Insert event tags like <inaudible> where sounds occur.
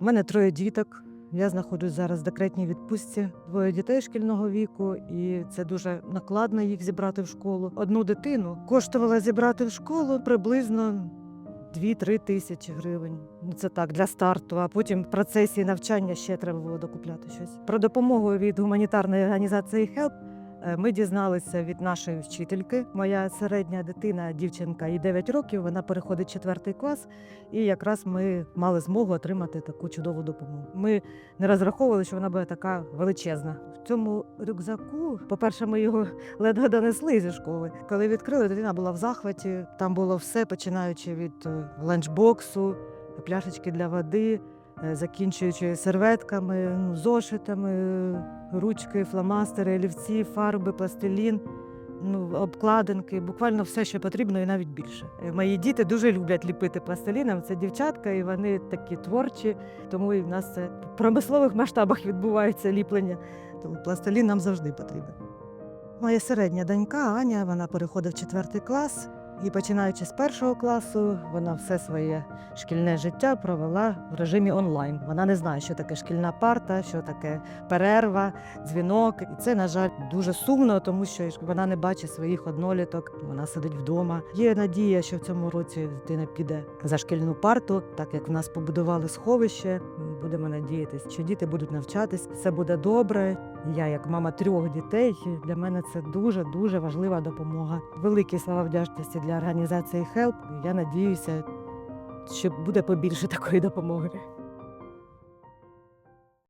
У мене троє діток. Я знаходжусь зараз в декретній відпустці, двоє дітей шкільного віку, і це дуже накладно їх зібрати в школу. Одну дитину коштувало зібрати в школу приблизно 2-3 тисячі гривень. Ну це так для старту. А потім в процесі навчання ще треба було докупляти щось. Про допомогу від гуманітарної організації е, ми дізналися від нашої вчительки. Моя середня дитина, дівчинка, їй 9 років. Вона переходить четвертий клас, і якраз ми мали змогу отримати таку чудову допомогу. Ми не розраховували, що вона буде така величезна. В цьому рюкзаку, по-перше, ми його <laughs> ледве донесли зі школи. Коли відкрили, дитина була в захваті. Там було все, починаючи від е, ланчбоксу, пляшечки для води, е, закінчуючи серветками, ну, зошитами, е, ручки, фломастери, олівці, фарби, пластилін. Ну, обкладинки, буквально все, що потрібно, і навіть більше. Е, Мої діти дуже люблять ліпити пластиліном. Це дівчатка, і вони такі творчі, тому і в нас це в промислових масштабах відбувається ліплення. Тому пластилін нам завжди потрібен. Моя середня донька Аня, вона переходить в четвертий клас. І починаючи з першого класу, вона все своє шкільне життя провела в режимі онлайн. Вона не знає, що таке шкільна парта, що таке перерва, дзвінок. І це, на жаль, дуже сумно, тому що вона не бачить своїх одноліток. Вона сидить вдома. Є надія, що в цьому році дитина піде за шкільну парту, так як в нас побудували сховище. Будемо надіятися, що діти будуть навчатись, все буде добре. Я, як мама трьох дітей, для мене це дуже дуже важлива допомога. Великі слова вдячності для організації HELP. Я надіюся, що буде побільше такої допомоги.